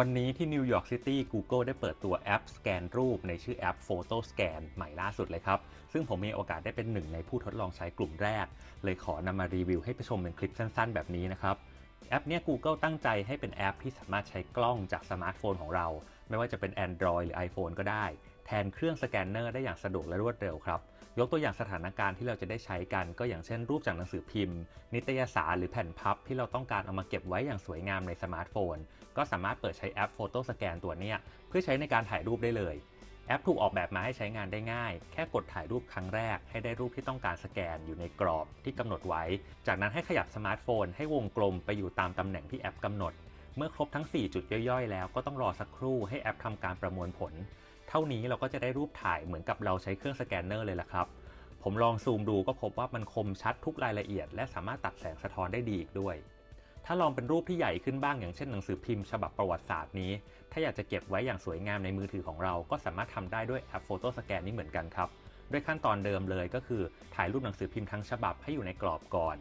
วันนี้ที่นิวยอร์กซิตี้ Google ได้เปิดตัวแอปสแกนรูปในชื่อแอป Photo Scan ใหม่ล่าสุดเลยครับ ซึ่งผมมีโอกาสได้เป็นหนึ่งในผู้ทดลองใช้กลุ่มแรก เลยขอนำมารีวิวให้ไปชมเป็นคลิปสั้นๆ แบบนี้นะครับแอปเนี้ย Google ตั้งใจให้เป็นแอปที่สามารถใช้กล้องจากสมาร์ทโฟนของเรา ไม่ว่าจะเป็น Android หรือ iPhone ก็ได้ แทนเครื่องสแกนเนอร์ได้อย่างสะดวกและรวดเร็วครับ ยกตัวอย่างสถานการณ์ที่เราจะได้ใช้กัน ก็อย่างเช่นรูปจากหนังสือพิมพ์ นิตยสารหรือแผ่นพับที่เราต้องการเอามาเก็บไว้อย่างสวยงามในสมาร์ทโฟน ก็สามารถเปิดใช้แอป Photo Scan ตัวนี้เพื่อใช้ในการถ่ายรูปได้เลยแอปถูกออกแบบมาให้ใช้งานได้ง่าย แค่กดถ่ายรูปครั้งแรก ให้ได้รูปที่ต้องการสแกนอยู่ในกรอบที่กำหนดไว้ จากนั้นให้ขยับสมาร์ทโฟน ให้วงกลมไปอยู่ตามตำแหน่งที่แอปกำหนด เมื่อครบทั้ง 4 จุดย่อยๆ แล้วก็ต้องรอสักครู่ให้แอปทำการประมวลผล ท่านี้เราก็จะได้รูปถ่ายเหมือนกับเราใช้เครื่องสแกนเนอร์เลยล่ะครับผมลองซูมดูก็พบว่ามันคมชัดทุกรายละเอียด และสามารถตัดแสงสะท้อนได้ดีอีกด้วย ถ้าลองเป็นรูปที่ใหญ่ขึ้นบ้างอย่างเช่นหนังสือพิมพ์ฉบับประวัติศาสตร์นี้ ถ้าอยากจะเก็บไว้อย่างสวยงามในมือถือของเรา ก็สามารถทำได้ด้วยแอปโฟโต้สแกนนี้เหมือนกันครับ ด้วยขั้นตอนเดิมเลยก็คือถ่ายรูปหนังสือพิมพ์ทั้งฉบับให้อยู่ในกรอบก่อน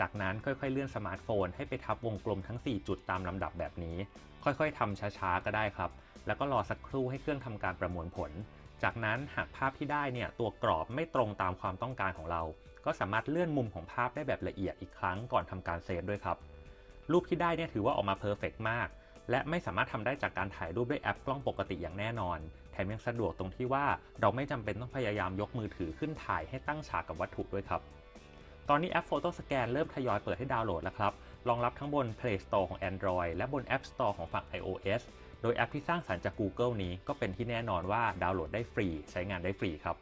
จากนั้นค่อยๆเลื่อนสมาร์ทโฟนให้ไปทับวงกลมทั้ง 4 จุดตามลำดับแบบนี้ ค่อยๆทำช้าๆก็ได้ครับ แล้วก็รอสักครู่ให้เครื่องทำการประมวลผล จากนั้นหากภาพที่ได้เนี่ยตัวกรอบไม่ตรงตามความต้องการของเรา ก็สามารถเลื่อนมุมของภาพได้แบบละเอียดอีกครั้งก่อนทำการเซฟด้วยครับ รูปที่ได้เนี่ยถือว่าออกมาเพอร์เฟกมาก และไม่สามารถทำได้จากการถ่ายรูปด้วยแอปกล้องปกติอย่างแน่นอน แถมยังสะดวกตรงที่ว่าเราไม่จำเป็นต้องพยายามยกมือถือขึ้นถ่ายให้ตั้งฉากกับวัตถุด้วยครับ ตอนนี้แอป Photo Scan เริ่มทยอยเปิดให้ดาวน์โหลดแล้วครับ รองรับทั้งบน Play Store ของ Android และบน App Store ของฝั่ง iOS โดยแอปที่สร้างสรรค์จาก Google นี้ก็เป็นที่แน่นอนว่าดาวน์โหลดได้ฟรี ใช้งานได้ฟรีครับ